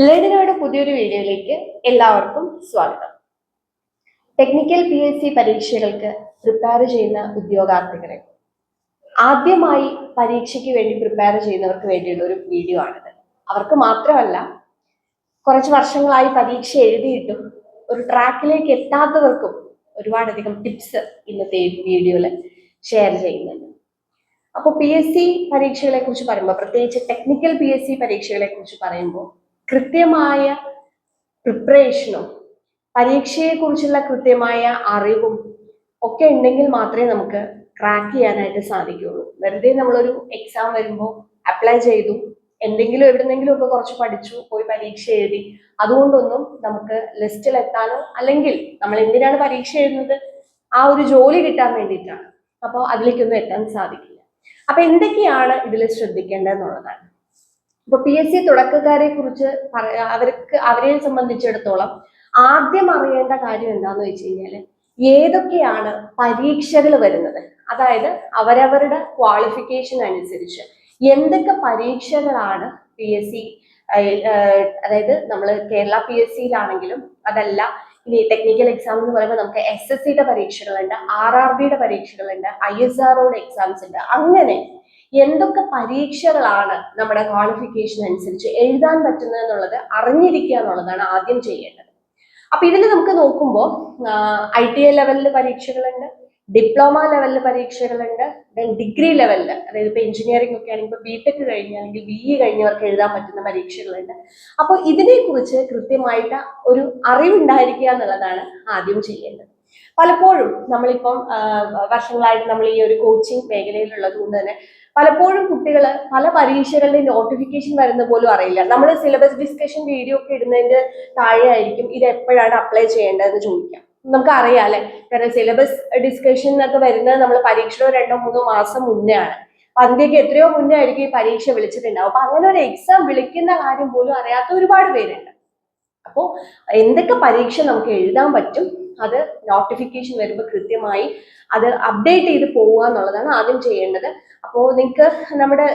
ലേഡിനോയുടെ പുതിയൊരു വീഡിയോയിലേക്ക് എല്ലാവർക്കും സ്വാഗതം. ടെക്നിക്കൽ പി എസ് സി പരീക്ഷകൾക്ക് പ്രിപ്പയർ ചെയ്യുന്ന ഉദ്യോഗാർത്ഥികളെ. ആദ്യമായി പരീക്ഷയ്ക്ക് വേണ്ടി പ്രിപ്പയർ ചെയ്യുന്നവർക്ക് വേണ്ടിയുള്ള ഒരു വീഡിയോ ആണിത്. അവർക്ക് മാത്രമല്ല കുറച്ച് വർഷങ്ങളായി പരീക്ഷ എഴുതിയിട്ടും ഒരു ട്രാക്കിലേക്ക് എത്താത്തവർക്കും ഒരുപാടധികം ടിപ്സ് ഇന്നത്തെ വീഡിയോയിൽ ഷെയർ ചെയ്യുന്നുണ്ട്. അപ്പോൾ പി എസ് സി പരീക്ഷകളെ കുറിച്ച് പറയുമ്പോൾ പ്രത്യേകിച്ച് ടെക്നിക്കൽ പി എസ് സി പരീക്ഷകളെ കുറിച്ച് പറയുമ്പോൾ കൃത്യമായ പ്രിപ്പറേഷനും പരീക്ഷയെക്കുറിച്ചുള്ള കൃത്യമായ അറിവും ഒക്കെ ഉണ്ടെങ്കിൽ മാത്രമേ നമുക്ക് ക്രാക്ക് ചെയ്യാനായിട്ട് സാധിക്കുകയുള്ളൂ. വെറുതെ നമ്മളൊരു എക്സാം വരുമ്പോൾ അപ്ലൈ ചെയ്തു എന്തെങ്കിലും എവിടെന്നെങ്കിലും ഒക്കെ കുറച്ച് പഠിച്ചു പോയി പരീക്ഷ എഴുതി അതുകൊണ്ടൊന്നും നമുക്ക് ലിസ്റ്റിൽ എത്താനോ അല്ലെങ്കിൽ നമ്മൾ എന്തിനാണ് പരീക്ഷ എഴുതുന്നത് ആ ഒരു ജോലി കിട്ടാൻ വേണ്ടിയിട്ടാണ്. അപ്പോൾ അതിലേക്കൊന്നും എത്താൻ സാധിക്കില്ല. അപ്പൊ എന്തൊക്കെയാണ് ഇതിൽ ശ്രദ്ധിക്കേണ്ടതെന്നുള്ളതാണ്. ഇപ്പൊ പി എസ് സി തുടക്കക്കാരെ കുറിച്ച് അവർക്ക് അവരെ സംബന്ധിച്ചിടത്തോളം ആദ്യം അറിയേണ്ട കാര്യം എന്താന്ന് വെച്ച് കഴിഞ്ഞാൽ ഏതൊക്കെയാണ് പരീക്ഷകൾ വരുന്നത്? അതായത് അവരവരുടെ ക്വാളിഫിക്കേഷൻ അനുസരിച്ച് എന്തൊക്കെ പരീക്ഷകളാണ് പി എസ് സി അതായത് നമ്മൾ കേരള പി എസ് സിയിലാണെങ്കിലും അതല്ല ഇനി ടെക്നിക്കൽ എക്സാം എന്ന് പറയുമ്പോൾ നമുക്ക് എസ് എസ് സിയുടെ പരീക്ഷകളുണ്ട് ആർ ആർ ബിയുടെ പരീക്ഷകളുണ്ട് ഐ എസ് ആർഒയുടെ എക്സാംസ് ഉണ്ട് അങ്ങനെ എന്തൊക്കെ പരീക്ഷകളാണ് നമ്മുടെ ക്വാളിഫിക്കേഷൻ അനുസരിച്ച് എഴുതാൻ പറ്റുന്നത് എന്നുള്ളത് അറിഞ്ഞിരിക്കുക എന്നുള്ളതാണ് ആദ്യം ചെയ്യേണ്ടത്. അപ്പൊ ഇതിൽ നമുക്ക് നോക്കുമ്പോൾ ഐ ടി ഐ ലെവലിൽ പരീക്ഷകളുണ്ട് ഡിപ്ലോമ ലെവലിൽ പരീക്ഷകളുണ്ട് ദെൻ ഡിഗ്രി ലെവലിൽ അതായത് ഇപ്പൊ എഞ്ചിനീയറിംഗ് ഒക്കെ ആണെങ്കിൽ ഇപ്പോൾ ബി ടെക് കഴിഞ്ഞ അല്ലെങ്കിൽ ബി ഇ കഴിഞ്ഞവർക്ക് എഴുതാൻ പറ്റുന്ന പരീക്ഷകളുണ്ട്. അപ്പോൾ ഇതിനെക്കുറിച്ച് കൃത്യമായിട്ട് ഒരു അറിവുണ്ടായിരിക്കുക എന്നുള്ളതാണ് ആദ്യം ചെയ്യേണ്ടത്. പലപ്പോഴും നമ്മളിപ്പം വർഷങ്ങളായിട്ട് നമ്മൾ ഈ ഒരു കോച്ചിങ് മേഖലയിലുള്ളത് കൊണ്ട് തന്നെ പലപ്പോഴും കുട്ടികൾ പല പരീക്ഷകളുടെ നോട്ടിഫിക്കേഷൻ വരുന്ന പോലും അറിയില്ല. നമ്മൾ സിലബസ് ഡിസ്കഷൻ വീഡിയോ ഒക്കെ ഇടുന്നതിന്റെ താഴെ ആയിരിക്കും ഇത് എപ്പോഴാണ് അപ്ലൈ ചെയ്യേണ്ടതെന്ന് ചോദിക്കാം നമുക്ക് അറിയാം അല്ലെ? കാരണം സിലബസ് ഡിസ്കഷൻ എന്നൊക്കെ വരുന്നത് നമ്മൾ പരീക്ഷയോ രണ്ടോ മൂന്നോ മാസം മുന്നേ ആണ്. അന്ത്യക്ക് എത്രയോ മുന്നേ ആയിരിക്കും ഈ പരീക്ഷ വിളിച്ചിട്ടുണ്ടാവും അപ്പൊ അങ്ങനെ ഒരു എക്സാം വിളിക്കുന്ന കാര്യം പോലും അറിയാത്ത ഒരുപാട് പേരുണ്ട്. അപ്പോൾ എന്തൊക്കെ പരീക്ഷ നമുക്ക് എഴുതാൻ പറ്റും? അത് നോട്ടിഫിക്കേഷൻ വരുമ്പോൾ കൃത്യമായി അത് അപ്ഡേറ്റ് ചെയ്ത് പോവുക എന്നുള്ളതാണ് ആദ്യം ചെയ്യേണ്ടത്. അപ്പോൾ നിങ്ങൾക്ക് നമ്മുടെ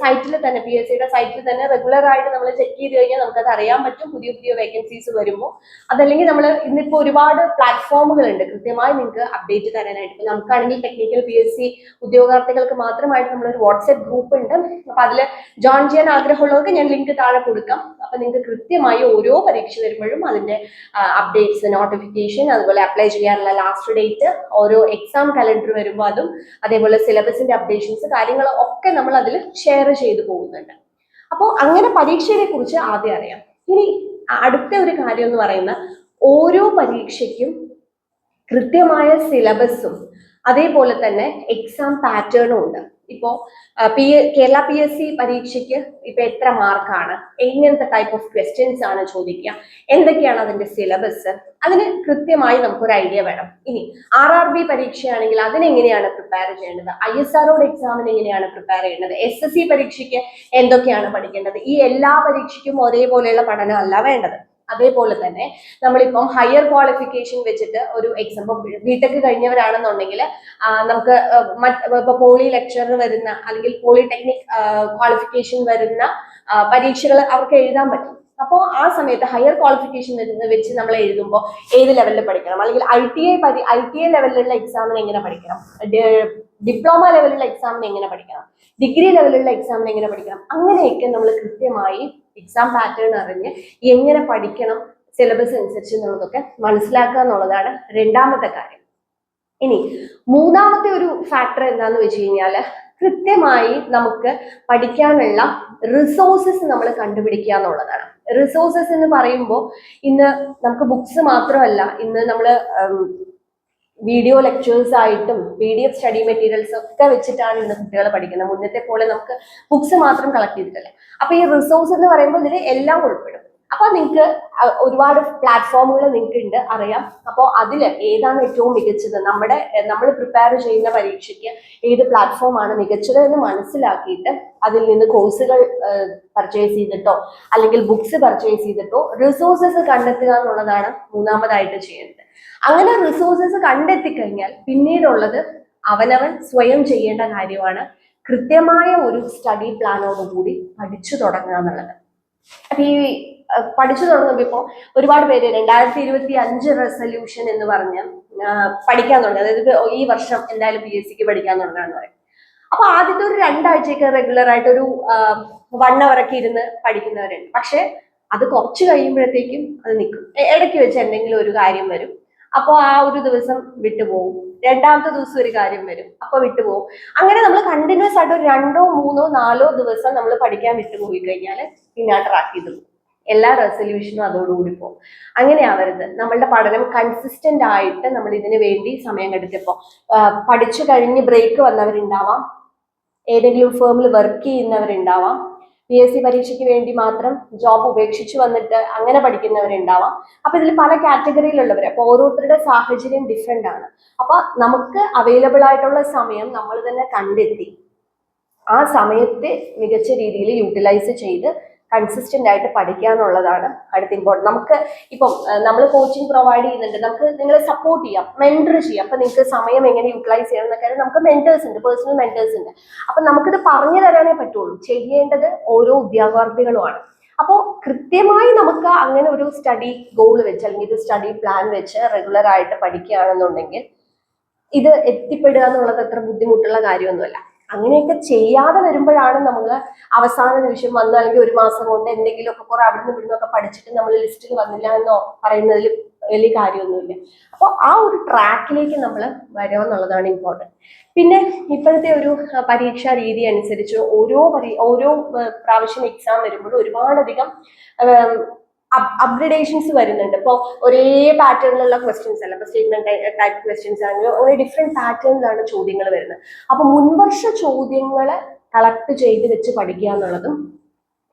സൈറ്റിൽ തന്നെ പി എസ് സിയുടെ സൈറ്റിൽ തന്നെ റെഗുലർ ആയിട്ട് നമ്മൾ ചെക്ക് ചെയ്ത് കഴിഞ്ഞാൽ നമുക്കത് അറിയാൻ പറ്റും. പുതിയ പുതിയ വേക്കൻസീസ് വരുമ്പോൾ അതല്ലെങ്കിൽ നമ്മൾ ഇന്നിപ്പോൾ ഒരുപാട് പ്ലാറ്റ്ഫോമുകളുണ്ട് കൃത്യമായി നിങ്ങൾക്ക് അപ്ഡേറ്റ് തരാനായിട്ട്. ഇപ്പം നമുക്കാണെങ്കിൽ ടെക്നിക്കൽ പി എസ് സി ഉദ്യോഗാർത്ഥികൾക്ക് മാത്രമായിട്ട് നമ്മളൊരു വാട്സ്ആപ്പ് ഗ്രൂപ്പ് ഉണ്ട്. അപ്പോൾ അതിൽ ജോയിൻ ചെയ്യാൻ ആഗ്രഹമുള്ളവർക്ക് ഞാൻ ലിങ്ക് താഴെ കൊടുക്കാം. അപ്പൊ നിങ്ങൾക്ക് കൃത്യമായി ഓരോ പരീക്ഷ വരുമ്പോഴും അതിന്റെ അപ്ഡേറ്റ്സ് നോട്ടിഫിക്കേഷൻ അതുപോലെ അപ്ലൈ ചെയ്യാനുള്ള ലാസ്റ്റ് ഡേറ്റ് ഓരോ എക്സാം കലണ്ടർ വരുമ്പോൾ അതും അതേപോലെ സിലബസിന്റെ അപ്ഡേഷൻസ് കാര്യങ്ങൾ ഒക്കെ നമ്മൾ അതിൽ ഷെയർ ചെയ്തു പോകുന്നുണ്ട്. അപ്പോൾ അങ്ങനെ പരീക്ഷയെ കുറിച്ച് ആദ്യം അറിയാം. ഇനി അടുത്ത ഒരു കാര്യം എന്ന് പറയുന്ന ഓരോ പരീക്ഷയ്ക്കും കൃത്യമായ സിലബസും അതേപോലെ തന്നെ എക്സാം പാറ്റേണും ഉണ്ട്. ഇപ്പോ P Kerala P S C പരീക്ഷയ്ക്ക് ഇപ്പൊ എത്ര മാർക്കാണ്? എങ്ങനത്തെ ടൈപ്പ് ഓഫ് ക്വസ്റ്റ്യൻസ് ആണ് ചോദിക്കുക? എന്തൊക്കെയാണ് അതിന്റെ സിലബസ് അതിന് കൃത്യമായി നമുക്കൊരു ഐഡിയ വേണം. ഇനി ആർ ആർ ബി പരീക്ഷയാണെങ്കിൽ അതിനെങ്ങനെയാണ് പ്രിപ്പയർ ചെയ്യേണ്ടത്? ഐ എസ് ആർ ഒഡ് എക്സാമിന് എങ്ങനെയാണ് പ്രിപ്പയർ ചെയ്യേണ്ടത്? എസ് എസ് സി പരീക്ഷയ്ക്ക് എന്തൊക്കെയാണ് പഠിക്കേണ്ടത്? ഈ എല്ലാ പരീക്ഷയ്ക്കും ഒരേപോലെയുള്ള പഠനമല്ല വേണ്ടത്. അതേപോലെ തന്നെ നമ്മളിപ്പം ഹയർ ക്വാളിഫിക്കേഷൻ വെച്ചിട്ട് ഒരു എക്സാം ബിടെക് കഴിഞ്ഞവരാണെന്നുണ്ടെങ്കിൽ നമുക്ക് ഇപ്പൊ പോളി ലെക്ചർ വരുന്ന അല്ലെങ്കിൽ പോളിടെക്നിക് ക്വാളിഫിക്കേഷൻ വരുന്ന പരീക്ഷകൾ അവർക്ക് എഴുതാൻ പറ്റും. അപ്പോൾ ആ സമയത്ത് ഹയർ ക്വാളിഫിക്കേഷൻ വെച്ച് നമ്മൾ എഴുതുമ്പോൾ ഏത് ലെവലിൽ പഠിക്കണം? അല്ലെങ്കിൽ ഐ ടി ഐ പരി ഐ ടി ഐ ലെവലിലുള്ള എക്സാമിന് എങ്ങനെ പഠിക്കണം? ഡിപ്ലോമ ലെവലിലുള്ള എക്സാമിന് എങ്ങനെ പഠിക്കണം? ഡിഗ്രി ലെവലിലുള്ള എക്സാമിന് എങ്ങനെ പഠിക്കണം? അങ്ങനെയൊക്കെ നമ്മൾ കൃത്യമായി എക്സാം പാറ്റേൺ അറിഞ്ഞ് എങ്ങനെ പഠിക്കണം സിലബസ് അനുസരിച്ച് എന്നുള്ളതൊക്കെ മനസ്സിലാക്കുക എന്നുള്ളതാണ് രണ്ടാമത്തെ കാര്യം. ഇനി മൂന്നാമത്തെ ഒരു ഫാക്ടർ എന്താന്ന് വെച്ച് കഴിഞ്ഞാൽ കൃത്യമായി നമുക്ക് പഠിക്കാനുള്ള റിസോഴ്സസ് നമ്മൾ കണ്ടുപിടിക്കുക എന്നുള്ളതാണ്. റിസോഴ്സസ് എന്ന് പറയുമ്പോൾ ഇന്ന് നമുക്ക് ബുക്സ് മാത്രമല്ല ഇന്ന് നമ്മൾ വീഡിയോ ലെക്ചേഴ്സ് ആയിട്ടും P D F study materials ഒക്കെ വെച്ചിട്ടാണ് ഇന്ന് കുട്ടികൾ പഠിക്കുന്നത്. മുന്നത്തെ പോലെ നമുക്ക് ബുക്സ് മാത്രം കളക്ട് ചെയ്തിട്ടല്ല? അപ്പൊ ഈ റിസോഴ്സ് എന്ന് പറയുമ്പോൾ ഇതിൽ എല്ലാം ഉൾപ്പെടും. അപ്പൊ നിങ്ങൾക്ക് ഒരുപാട് പ്ലാറ്റ്ഫോമുകൾ നിങ്ങൾക്ക് ഉണ്ട് അറിയാം. അപ്പോൾ അതിൽ ഏതാണ് ഏറ്റവും മികച്ചത്? നമ്മുടെ നമ്മൾ പ്രിപ്പയർ ചെയ്യുന്ന പരീക്ഷയ്ക്ക് ഏത് പ്ലാറ്റ്ഫോമാണ് മികച്ചത് എന്ന് മനസ്സിലാക്കിയിട്ട് അതിൽ നിന്ന് കോഴ്സുകൾ പർച്ചേസ് ചെയ്തിട്ടോ അല്ലെങ്കിൽ ബുക്സ് പർച്ചേസ് ചെയ്തിട്ടോ റിസോഴ്സസ് കണ്ടെത്തുക എന്നുള്ളതാണ് മൂന്നാമതായിട്ട് ചെയ്യേണ്ടത്. അങ്ങനെ റിസോഴ്സസ് കണ്ടെത്തി കഴിഞ്ഞാൽ പിന്നീടുള്ളത് അവനവൻ സ്വയം ചെയ്യേണ്ട കാര്യമാണ്. കൃത്യമായ ഒരു സ്റ്റഡി പ്ലാനോടുകൂടി പഠിച്ചു തുടങ്ങുക എന്നുള്ളത്. അപ്പൊ ഈ പഠിച്ചു തുടങ്ങുമ്പോൾ ഒരുപാട് പേര് രണ്ടായിരത്തി ഇരുപത്തി അഞ്ച് റെസൊല്യൂഷൻ എന്ന് പറഞ്ഞ് പഠിക്കാൻ തുടങ്ങി. അതായത് ഈ വർഷം എന്തായാലും പി എസ് സിക്ക് പഠിക്കാൻ തുടങ്ങാന്ന് പറയും. അപ്പൊ ആദ്യത്തെ ഒരു രണ്ടാഴ്ചയൊക്കെ റെഗുലർ ആയിട്ട് ഒരു വൺ അവർ ഒക്കെ ഇരുന്ന് പഠിക്കുന്നവരുണ്ട്. പക്ഷെ അത് കുറച്ച് കഴിയുമ്പോഴത്തേക്കും അത് നിൽക്കും ഇടയ്ക്ക് വെച്ച് എന്തെങ്കിലും ഒരു കാര്യം വരും. അപ്പോൾ ആ ഒരു ദിവസം വിട്ടുപോകും രണ്ടാമത്തെ ദിവസം ഒരു കാര്യം വരും. അപ്പൊ വിട്ടുപോകും അങ്ങനെ നമ്മൾ കണ്ടിന്യൂസ് ആയിട്ട് ഒരു രണ്ടോ മൂന്നോ നാലോ ദിവസം നമ്മൾ പഠിക്കാൻ വിട്ടുപോയി കഴിഞ്ഞാൽ പിന്നെ ട്രാക്ക് ചെയ്ത് എല്ലാ റെസൊല്യൂഷനും അതോടുകൂടി പോകും. അങ്ങനെ ആവരുത്. നമ്മളുടെ പഠനം കൺസിസ്റ്റന്റ് ആയിട്ട് നമ്മൾ ഇതിനു വേണ്ടി സമയം കെടുത്തിപ്പോ പഠിച്ചു കഴിഞ്ഞ് ബ്രേക്ക് വന്നവരുണ്ടാവാം. ഏതെങ്കിലും ഫേമിൽ വർക്ക് ചെയ്യുന്നവരുണ്ടാവാം. പി എസ് സി പരീക്ഷയ്ക്ക് വേണ്ടി മാത്രം ജോബ് ഉപേക്ഷിച്ചു വന്നിട്ട് അങ്ങനെ പഠിക്കുന്നവരുണ്ടാവാം. അപ്പൊ ഇതിൽ പല കാറ്റഗറിയിലുള്ളവർ അപ്പൊ ഓരോരുത്തരുടെ സാഹചര്യം ഡിഫറെന്റ് ആണ്. അപ്പൊ നമുക്ക് അവൈലബിൾ ആയിട്ടുള്ള സമയം നമ്മൾ തന്നെ കണ്ടെത്തി ആ സമയത്തെ മികച്ച രീതിയിൽ യൂട്ടിലൈസ് ചെയ്ത് കൺസിസ്റ്റന്റ് ആയിട്ട് പഠിക്കുക എന്നുള്ളതാണ് അടുത്ത ഇമ്പോർട്ടന്റ് നമുക്ക് ഇപ്പം നമ്മൾ കോച്ചിങ് പ്രൊവൈഡ് ചെയ്യുന്നുണ്ട്. നമുക്ക് നിങ്ങളെ സപ്പോർട്ട് ചെയ്യാം മെന്റർ ചെയ്യാം. അപ്പൊ നിങ്ങൾക്ക് സമയം എങ്ങനെ യൂട്ടിലൈസ് ചെയ്യണം എന്നൊക്കെ നമുക്ക് മെന്റേഴ്സ് ഉണ്ട് പേഴ്സണൽ മെന്റേഴ്സ് ഉണ്ട്. അപ്പൊ നമുക്കിത് പറഞ്ഞു തരാനേ പറ്റുള്ളൂ. ചെയ്യേണ്ടത് ഓരോ ഉദ്യോഗാർത്ഥികളുമാണ് അപ്പോൾ കൃത്യമായി നമുക്ക് അങ്ങനെ ഒരു സ്റ്റഡി ഗോൾ വെച്ച് അല്ലെങ്കിൽ ഒരു സ്റ്റഡി പ്ലാൻ വെച്ച് റെഗുലർ ആയിട്ട് പഠിക്കുകയാണെന്നുണ്ടെങ്കിൽ ഇത് എത്തിപ്പെടുക എന്നുള്ളത് അത്ര ബുദ്ധിമുട്ടുള്ള കാര്യമൊന്നുമല്ല. അങ്ങനെയൊക്കെ ചെയ്യാതെ വരുമ്പോഴാണ് നമ്മൾ അവസാന നിമിഷം വന്ന് അല്ലെങ്കിൽ ഒരു മാസം കൊണ്ട് എന്തെങ്കിലുമൊക്കെ കുറെ അവിടുന്ന് ഇവിടുന്ന് ഒക്കെ പഠിച്ചിട്ട് നമ്മൾ ലിസ്റ്റിൽ വന്നില്ല എന്ന് പറയുന്നതിൽ വലിയ കാര്യമൊന്നുമില്ല. അപ്പോൾ ആ ഒരു ട്രാക്കിലേക്ക് നമ്മൾ വരിക എന്നുള്ളതാണ് ഇമ്പോർട്ടന്റ് പിന്നെ ഇപ്പോഴത്തെ ഒരു പരീക്ഷാ രീതി അനുസരിച്ച് ഓരോ പരീ ഓരോ പ്രാവശ്യം എക്സാം വരുമ്പോഴും ഒരുപാടധികം അപ്ഗ്രഡേഷൻസ് വരുന്നുണ്ട്. ഇപ്പോൾ ഒരേ പാറ്റേണിലുള്ള ക്വസ്റ്റ്യൻസ് അല്ല. ഇപ്പോൾ സ്റ്റേറ്റ്മെന്റ് ടൈപ്പ് ക്വസ്റ്റ്യൻസ് ആണെങ്കിലും ഒരേ ഡിഫറെന്റ് പാറ്റേണിലാണ് ചോദ്യങ്ങൾ വരുന്നത്. അപ്പോൾ മുൻവർഷ ചോദ്യങ്ങൾ കളക്ട് ചെയ്ത് വെച്ച് പഠിക്കുക എന്നുള്ളതും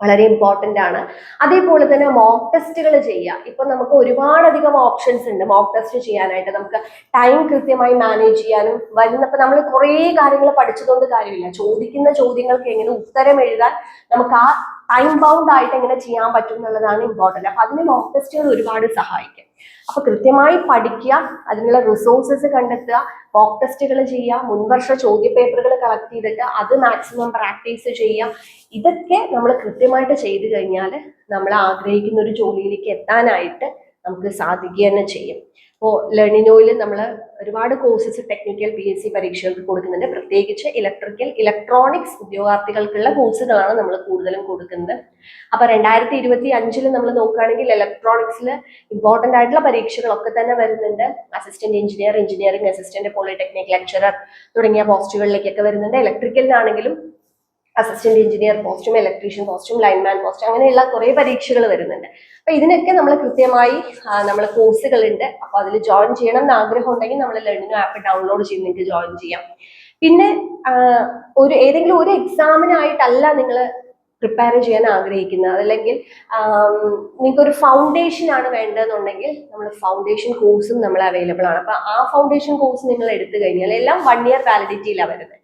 വളരെ ഇമ്പോർട്ടന്റ് ആണ്. അതേപോലെ തന്നെ മോക്ക് ടെസ്റ്റുകൾ ചെയ്യുക. ഇപ്പം നമുക്ക് ഒരുപാടധികം ഓപ്ഷൻസ് ഉണ്ട് മോക്ക് ടെസ്റ്റ് ചെയ്യാനായിട്ട്. നമുക്ക് ടൈം കൃത്യമായി മാനേജ് ചെയ്യാനും വരുന്നപ്പോൾ നമ്മൾ കുറേ കാര്യങ്ങൾ പഠിച്ചതുകൊണ്ട് കാര്യമില്ല. ചോദിക്കുന്ന ചോദ്യങ്ങൾക്ക് എങ്ങനെ ഉത്തരം എഴുതാൻ നമുക്ക് ആ ടൈം ബൗണ്ട് ആയിട്ട് എങ്ങനെ ചെയ്യാൻ പറ്റും എന്നുള്ളതാണ് ഇമ്പോർട്ടന്റ് അപ്പൊ അതിന് മോക്ക് ടെസ്റ്റുകൾ ഒരുപാട് സഹായിക്കും. അപ്പൊ കൃത്യമായി പഠിക്കുക അതിനുള്ള റിസോഴ്സസ് കണ്ടെത്തുക മോക്ക് ടെസ്റ്റുകൾ ചെയ്യുക മുൻവർഷ ചോദ്യ പേപ്പറുകൾ കളക്ട് ചെയ്തിട്ട് അത് മാക്സിമം പ്രാക്ടീസ് ചെയ്യുക. ഇതൊക്കെ നമ്മൾ കൃത്യമായിട്ട് ചെയ്തു കഴിഞ്ഞാൽ നമ്മൾ ആഗ്രഹിക്കുന്ന ഒരു ജോലിയിലേക്ക് എത്താനായിട്ട് നമുക്ക് സാധിക്കുക തന്നെ ചെയ്യും. ഇപ്പോൾ ലേണിനോയിൽ നമ്മൾ ഒരുപാട് courses technical P S C പരീക്ഷകൾക്ക് കൊടുക്കുന്നുണ്ട്. പ്രത്യേകിച്ച് ഇലക്ട്രിക്കൽ ഇലക്ട്രോണിക്സ് ഉദ്യോഗാർത്ഥികൾക്കുള്ള കോഴ്സുകളാണ് നമ്മൾ കൂടുതലും കൊടുക്കുന്നത്. അപ്പൊ രണ്ടായിരത്തി ഇരുപത്തി അഞ്ചിൽ നമ്മൾ നോക്കുകയാണെങ്കിൽ ഇലക്ട്രോണിക്സിൽ ഇമ്പോർട്ടന്റ് ആയിട്ടുള്ള പരീക്ഷകളൊക്കെ തന്നെ വരുന്നുണ്ട്. Assistant engineer engineering assistant polytechnic lecturer തുടങ്ങിയ പോസ്റ്റുകളിലേക്കൊക്കെ വരുന്നുണ്ട്. ഇലക്ട്രിക്കലിനാണെങ്കിലും അസിസ്റ്റന്റ് എഞ്ചിനീയർ പോസ്റ്റും ഇലക്ട്രീഷ്യൻ പോസ്റ്റും ലൈൻമാൻ പോസ്റ്റ് അങ്ങനെയുള്ള കുറെ പരീക്ഷകൾ വരുന്നുണ്ട്. അപ്പൊ ഇതിനൊക്കെ നമ്മൾ കൃത്യമായി നമ്മൾ കോഴ്സുകളുണ്ട് അപ്പൊ അതിൽ ജോയിൻ ചെയ്യണം എന്ന് ആഗ്രഹം ഉണ്ടെങ്കിൽ നമ്മൾ ലേണിംഗ് ആപ്പ് ഡൗൺലോഡ് ചെയ്ത് നിങ്ങൾക്ക് ജോയിൻ ചെയ്യാം. പിന്നെ ഒരു ഏതെങ്കിലും ഒരു എക്സാമിനായിട്ടല്ല നിങ്ങൾ പ്രിപ്പയർ ചെയ്യാൻ ആഗ്രഹിക്കുന്നത്. അതല്ലെങ്കിൽ നിങ്ങൾക്ക് ഒരു ഫൗണ്ടേഷൻ ആണ് വേണ്ടതെന്നുണ്ടെങ്കിൽ നമ്മൾ ഫൗണ്ടേഷൻ കോഴ്സും നമ്മൾ അവൈലബിൾ ആണ്. അപ്പൊ ആ ഫൗണ്ടേഷൻ കോഴ്സ് നിങ്ങൾ എടുത്തു കഴിഞ്ഞാൽ എല്ലാം വൺ ഇയർ വാലിഡിറ്റിയിലാണ് വരുന്നത്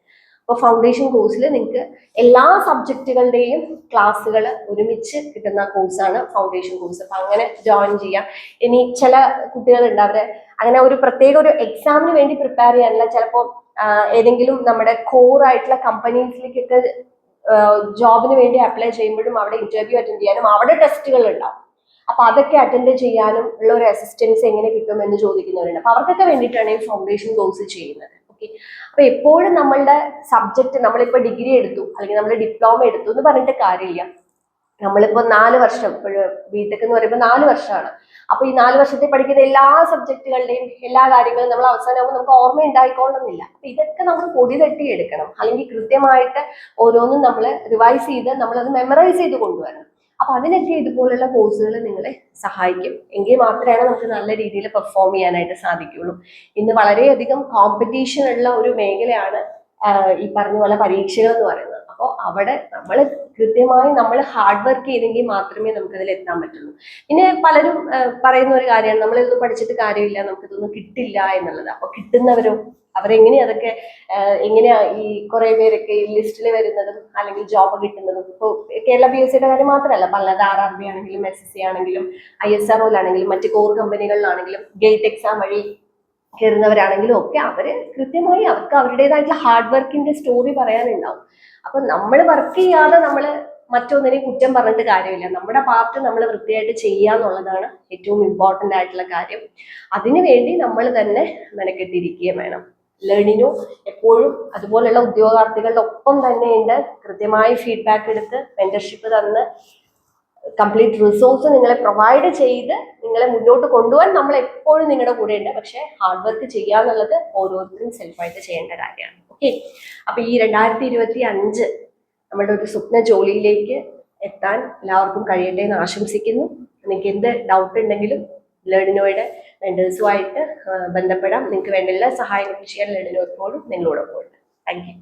അപ്പോൾ ഫൗണ്ടേഷൻ കോഴ്സിൽ നിങ്ങൾക്ക് എല്ലാ സബ്ജക്റ്റുകളുടെയും ക്ലാസ്സുകൾ ഒരുമിച്ച് കിട്ടുന്ന കോഴ്സാണ് ഫൗണ്ടേഷൻ കോഴ്സ് അപ്പൊ അങ്ങനെ ജോയിൻ ചെയ്യാം. ഇനി ചില കുട്ടികളുണ്ട് അവരെ അങ്ങനെ ഒരു പ്രത്യേക ഒരു എക്സാമിന് വേണ്ടി പ്രിപ്പയർ ചെയ്യാനില്ല ചിലപ്പോൾ ഏതെങ്കിലും നമ്മുടെ കോർ ആയിട്ടുള്ള കമ്പനീസിലേക്കൊക്കെ ജോബിന് വേണ്ടി അപ്ലൈ ചെയ്യുമ്പോഴും അവിടെ ഇന്റർവ്യൂ അറ്റൻഡ് ചെയ്യാനും അവിടെ ടെസ്റ്റുകൾ ഉണ്ടാവും. അപ്പൊ അതൊക്കെ അറ്റൻഡ് ചെയ്യാനും ഉള്ള ഒരു അസിസ്റ്റൻസ് എങ്ങനെ കിട്ടും എന്ന് ചോദിക്കുന്നവരുണ്ട്. അപ്പൊ അവർക്കൊക്കെ വേണ്ടിയിട്ടാണ് ഈ ഫൗണ്ടേഷൻ കോഴ്സ് ചെയ്യുന്നത്. ഓക്കെ അപ്പൊ എപ്പോഴും നമ്മളുടെ സബ്ജക്ട് നമ്മളിപ്പോ ഡിഗ്രി എടുത്തു അല്ലെങ്കിൽ നമ്മൾ ഡിപ്ലോമ എടുത്തു എന്ന് പറഞ്ഞിട്ട് കാര്യമില്ല. നമ്മളിപ്പോ നാല് വർഷം ബിടെക് എന്ന് പറയുമ്പോൾ നാല് വർഷമാണ്. അപ്പൊ ഈ നാല് വർഷത്തിൽ പഠിക്കുന്ന എല്ലാ സബ്ജക്റ്റുകളുടെയും എല്ലാ കാര്യങ്ങളും നമ്മൾ അവസാനമാകുമ്പോൾ നമുക്ക് ഓർമ്മ ഉണ്ടായിക്കൊള്ളുന്നില്ല അപ്പൊ ഇതൊക്കെ നമ്മൾ പൊടി തട്ടി എടുക്കണം. അല്ലെങ്കിൽ കൃത്യമായിട്ട് ഓരോന്നും നമ്മൾ റിവൈസ് ചെയ്ത് നമ്മൾ അത് മെമ്മറൈസ് ചെയ്ത് കൊണ്ടുവരണം. അപ്പൊ അതിനൊക്കെ ഇതുപോലുള്ള കോഴ്സുകൾ നിങ്ങളെ സഹായിക്കും. എങ്കിൽ മാത്രമേ നമുക്ക് നല്ല രീതിയിൽ പെർഫോം ചെയ്യാനായിട്ട് സാധിക്കുള്ളൂ ഇന്ന് വളരെയധികം കോമ്പറ്റീഷൻ ഉള്ള ഒരു മേഖലയാണ് ഈ പറഞ്ഞ പോലെ പരീക്ഷകൾ എന്ന് പറയുന്നത്. അപ്പോൾ അവിടെ നമ്മൾ കൃത്യമായി നമ്മൾ ഹാർഡ് വർക്ക് ചെയ്തെങ്കിൽ മാത്രമേ നമുക്ക് അതിൽ എത്താൻ പറ്റുള്ളൂ. പിന്നെ പലരും പറയുന്ന ഒരു കാര്യമാണ് നമ്മൾ ഇതൊന്നും പഠിച്ചിട്ട് കാര്യമില്ല നമുക്ക് ഇതൊന്നും കിട്ടില്ല എന്നുള്ളത്. അപ്പോൾ കിട്ടുന്നവരോ അവരെങ്ങനെയാ അതൊക്കെ എങ്ങനെയാ ഈ കുറെ പേരൊക്കെ ഈ ലിസ്റ്റിൽ വരുന്നതും അല്ലെങ്കിൽ ജോബ് കിട്ടുന്നതും ഇപ്പോൾ കേരള പി എസ് സിയുടെ കാര്യം മാത്രമല്ല പലത് ആർ ആർ ബി ആണെങ്കിലും എസ് എസ് സി ആണെങ്കിലും ഐ എസ് ആർ ഒയിലാണെങ്കിലും മറ്റ് കോർ കമ്പനികളിലാണെങ്കിലും ഗേറ്റ് എക്സാം വഴി കയറുന്നവരാണെങ്കിലും ഒക്കെ അവർ കൃത്യമായി അവർക്ക് അവരുടേതായിട്ടുള്ള ഹാർഡ് വർക്കിന്റെ സ്റ്റോറി പറയാനുണ്ടാവും. അപ്പൊ നമ്മൾ വർക്ക് ചെയ്യാതെ നമ്മൾ മറ്റൊന്നിനെ കുറ്റം പറഞ്ഞിട്ട് കാര്യമില്ല. നമ്മുടെ പാർട്ട് നമ്മൾ വൃത്തിയായിട്ട് ചെയ്യുക എന്നുള്ളതാണ് ഏറ്റവും ഇമ്പോർട്ടന്റ് ആയിട്ടുള്ള കാര്യം. അതിനുവേണ്ടി നമ്മൾ തന്നെ മെനക്കെട്ടിരിക്കുകയും വേണം. ലേണിനോ എപ്പോഴും അതുപോലെയുള്ള ഉദ്യോഗാർത്ഥികളുടെ ഒപ്പം തന്നെയുണ്ട്. കൃത്യമായി ഫീഡ്ബാക്ക് എടുത്ത് മെന്റർഷിപ്പ് തന്ന് കംപ്ലീറ്റ് റിസോഴ്സ് നിങ്ങളെ പ്രൊവൈഡ് ചെയ്ത് നിങ്ങളെ മുന്നോട്ട് കൊണ്ടുപോകാൻ നമ്മൾ എപ്പോഴും നിങ്ങളുടെ കൂടെ ഉണ്ട് പക്ഷേ ഹാർഡ് വർക്ക് ചെയ്യുക എന്നുള്ളത് ഓരോരുത്തരും സെൽഫായിട്ട് ചെയ്യേണ്ട കാര്യമാണ്. ഓക്കെ അപ്പൊ ഈ രണ്ടായിരത്തി ഇരുപത്തി അഞ്ച് നമ്മുടെ ഒരു സ്വപ്ന ജോലിയിലേക്ക് എത്താൻ എല്ലാവർക്കും കഴിയട്ടെ എന്ന് ആശംസിക്കുന്നു. നിങ്ങൾക്ക് എന്ത് ഡൗട്ട് ഉണ്ടെങ്കിലും ലേണിനോയുടെ വെൻഡേഴ്സുമായിട്ട് ബന്ധപ്പെടാം. നിങ്ങൾക്ക് വേണ്ട എല്ലാ സഹായങ്ങളും ചെയ്യാൻ ലേണിനോ എപ്പോഴും നിങ്ങളോടൊപ്പം ഉണ്ട്. Thank you